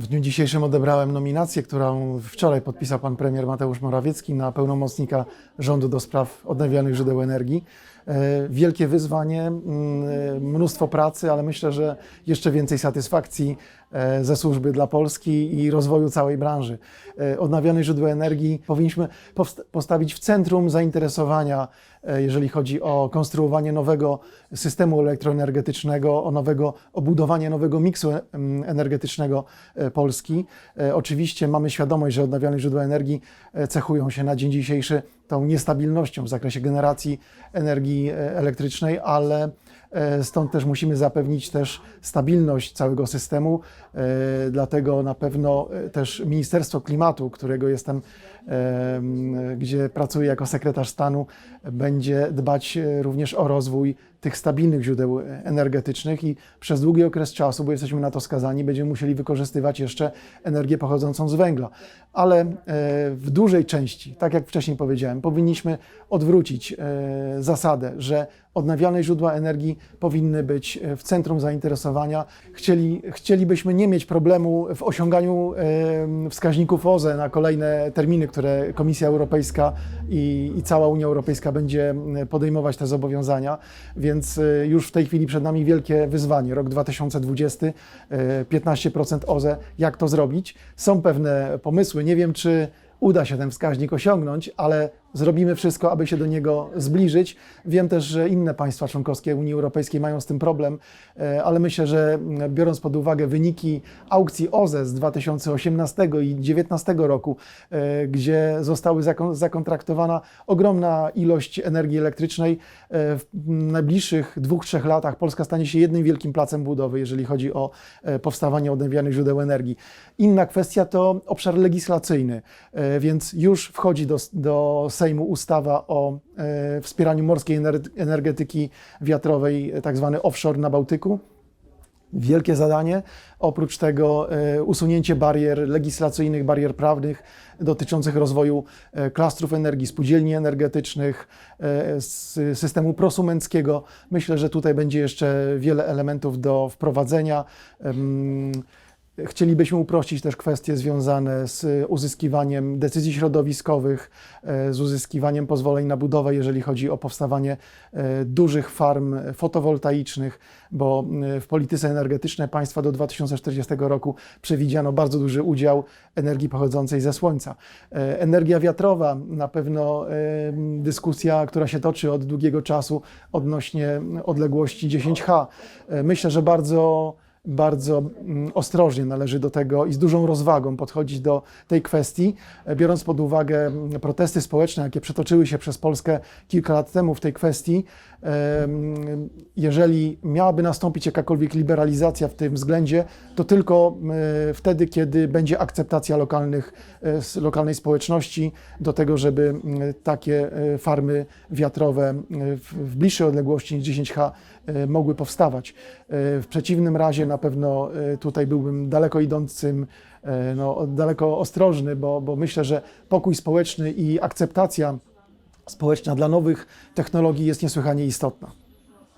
W dniu dzisiejszym odebrałem nominację, którą wczoraj podpisał pan premier Mateusz Morawiecki na pełnomocnika rządu do spraw odnawialnych źródeł energii. E, Wielkie wyzwanie, mm, e, mnóstwo pracy, ale myślę, że jeszcze więcej satysfakcji e, ze służby dla Polski i rozwoju całej branży. Odnawialne źródła energii powinniśmy postawić w centrum zainteresowania, jeżeli chodzi o konstruowanie nowego systemu elektroenergetycznego, o nowego, o budowanie nowego miksu energetycznego Polski. Oczywiście mamy świadomość, że odnawialne źródła energii cechują się na dzień dzisiejszy tą niestabilnością w zakresie generacji energii e, elektrycznej, ale stąd też musimy zapewnić też stabilność całego systemu. E, Dlatego na pewno e, też Ministerstwo Klimatu, którego jestem, e, gdzie pracuję jako sekretarz stanu, będzie dbać e, również o rozwój tych stabilnych źródeł energetycznych i przez długi okres czasu, bo jesteśmy na to skazani, będziemy musieli wykorzystywać jeszcze energię pochodzącą z węgla. Ale e, w dużej części, tak jak wcześniej powiedziałem, powinniśmy odwrócić e, zasadę, że odnawialne źródła energii powinny być e, w centrum zainteresowania. Chcieli, chcielibyśmy nie mieć problemu w osiąganiu e, wskaźników OZE na kolejne terminy, które Komisja Europejska i, i cała Unia Europejska będzie podejmować te zobowiązania, więc e, już w tej chwili przed nami wielkie wyzwanie. Rok 2020, e, 15% OZE. Jak to zrobić? Są pewne pomysły. Nie wiem, czy uda się ten wskaźnik osiągnąć, ale zrobimy wszystko, aby się do niego zbliżyć. Wiem też, że inne państwa członkowskie Unii Europejskiej mają z tym problem, e, ale myślę, że m, biorąc pod uwagę wyniki aukcji OZE z 2018 i 2019 roku, e, gdzie zostały zakon- zakontraktowana ogromna ilość energii elektrycznej, e, w najbliższych dwóch, trzech latach Polska stanie się jednym wielkim placem budowy, jeżeli chodzi o e, powstawanie odnawialnych źródeł energii. Inna kwestia to obszar legislacyjny, e, więc już wchodzi do, do Sejmu ustawa o e, wspieraniu morskiej ener- energetyki wiatrowej, e, tak zwany offshore na Bałtyku. Wielkie zadanie. Oprócz tego e, usunięcie barier legislacyjnych, barier prawnych dotyczących rozwoju klastrów energii, spółdzielni energetycznych, systemu prosumenckiego. Myślę, że tutaj będzie jeszcze wiele elementów do wprowadzenia. Chcielibyśmy uprościć też kwestie związane z uzyskiwaniem decyzji środowiskowych, e, z uzyskiwaniem pozwoleń na budowę, jeżeli chodzi o powstawanie e, dużych farm fotowoltaicznych, bo e, w polityce energetycznej państwa do 2040 roku przewidziano bardzo duży udział energii pochodzącej ze słońca. Energia wiatrowa, na pewno dyskusja, która się toczy od długiego czasu odnośnie odległości 10H. E, Myślę, że bardzo bardzo mm, ostrożnie należy do tego i z dużą rozwagą podchodzić do tej kwestii, e, biorąc pod uwagę mm, protesty społeczne, jakie przetoczyły się przez Polskę kilka lat temu w tej kwestii. Em, Jeżeli miałaby nastąpić jakakolwiek liberalizacja w tym względzie, to tylko e, wtedy, kiedy będzie akceptacja lokalnych, e, lokalnej społeczności do tego, żeby mm, takie e, farmy wiatrowe e, w, bliższej odległości niż 10H e, mogły powstawać. E, W przeciwnym razie na pewno e, tutaj byłbym daleko idącym, e, no, daleko ostrożny, bo, bo myślę, że pokój społeczny i akceptacja społeczna dla nowych technologii jest niesłychanie istotna.